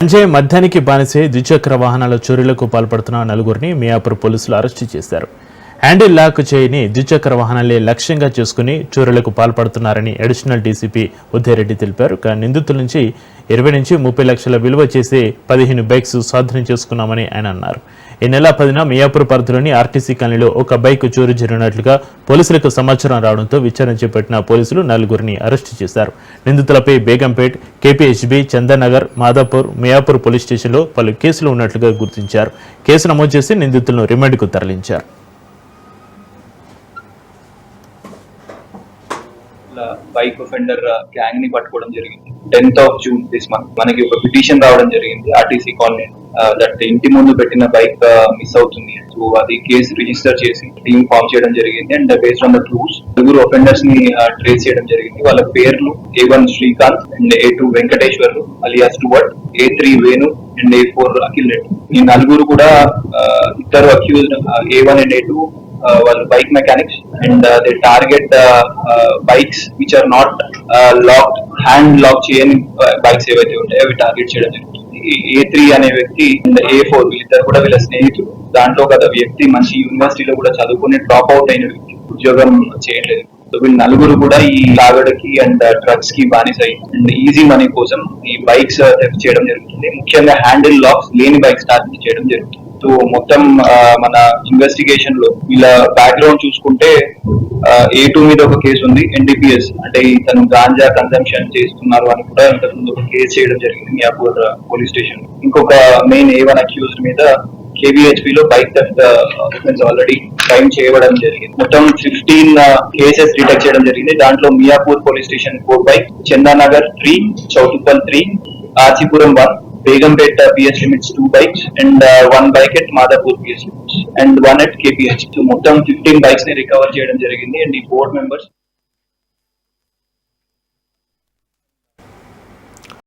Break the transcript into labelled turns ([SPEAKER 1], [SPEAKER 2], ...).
[SPEAKER 1] సంజయ్ మద్యానికి బానిసే ద్విచక్ర వాహనాల చోరీలకు పాల్పడుతున్న నలుగురిని మియాపూర్ పోలీసులు అరెస్టు చేశారు. హ్యాండిల్ లాక్ చేయని ద్విచక్ర వాహనాలే లక్ష్యంగా చేసుకుని చోరులకు పాల్పడుతున్నారని అడిషనల్ డీసీపీ ఉదయరెడ్డి తెలిపారు. నిందితుల నుంచి ఇరవై నుంచి ముప్పై లక్షల విలువ చేసే పదిహేను బైక్స్ స్వాధీనం చేసుకున్నామని ఆయన అన్నారు. ఈ నెల పదిన మియాపూర్ పరిధిలోని ఆర్టీసీ కాలనీలో ఒక బైక్ చోరీ జరిగినట్లుగా పోలీసులకు సమాచారం రావడంతో విచారణ చేపట్టిన పోలీసులు నలుగురిని అరెస్టు చేశారు. నిందితులపై బేగంపేట్ కేపీహెచ్బి చందనగర్ మాదాపూర్ మియాపూర్ పోలీస్ స్టేషన్లో పలు కేసులు ఉన్నట్లుగా గుర్తించారు. కేసు నమోదు చేసి నిందితులను రిమాండ్కు తరలించారు.
[SPEAKER 2] బైక్ ఒఫెండర్ గ్యాంగ్ని పట్టుకోవడం జరిగింది. Tenth of June this month మనకి ఒక పిటిషన్ రావడం జరిగింది. ఆర్టీసీ కాలనీ దట్ ఇంటి ముందు పెట్టిన బైక్ మిస్ అవుతుంది. సో అది కేసు రిజిస్టర్ చేసి టీమ్ ఫామ్ చేయడం జరిగింది. And based on the clues నలుగురు ఒఫెండర్స్ని ట్రేస్ చేయడం జరిగింది. వాళ్ళ పేర్లు A one Srikanth and A two Venkateswarlu alias toward A three Venu and A four Akhil Reddy ఈ నలుగురు కూడా ఇద్దరు accused A one and A two వాళ్ళు bike mechanics and they target bikes which are not lock hand lock చేయని bikes ఏవైతే ఉంటాయో అవి target చేయడం జరుగుతుంది ఏ త్రీ అనే వ్యక్తి ఏ ఫోర్ వీళ్ళిద్దరు కూడా వీళ్ళ స్నేహితులు. దాంట్లో గత వ్యక్తి మంచి యూనివర్సిటీలో కూడా చదువుకుని డ్రాప్ అవుట్ అయిన వ్యక్తి. ఉద్యోగం చేయట్లేదు సో వీళ్ళు నలుగురు కూడా ఈ లాగడకి అండ్ డ్రగ్స్ uh, కి బానిస అండ్ ఈజీ మనీ కోసం ఈ బైక్స్ uh, చేయడం జరుగుతుంది. ముఖ్యంగా హ్యాండిల్ లాక్స్ లేని బైక్స్ టార్గెట్ చేయడం జరుగుతుంది. సో మొత్తం మన ఇన్వెస్టిగేషన్లో వీళ్ళ బ్యాక్గ్రౌండ్ చూసుకుంటే ఏ టూ మీద ఒక కేసు ఉంది ఎన్డీపీఎస్ అంటే ఇతను గాంజా కన్సంప్షన్ చేస్తున్నారు అని కూడా ఇంతకు ముందు ఒక కేసు చేయడం జరిగింది మియాపూర్ పోలీస్ స్టేషన్ ఇంకొక మెయిన్ ఏ వన్ అక్యూజ్ మీద కేవీహెచ్పి లో bike theft offence already crime చేయడం జరిగింది. మొత్తం ఫిఫ్టీన్ కేసెస్ డిటెక్ట్ చేయడం జరిగింది. దాంట్లో Miyapur police station four bike Chandanagar three Choutuppal three Achipuram one Begumpet PS limits two bikes and one bike at Madhapur PS limits and one at KPH మొత్తం fifteen బైక్స్ని recover చేయడం జరిగింది. And ఈ board members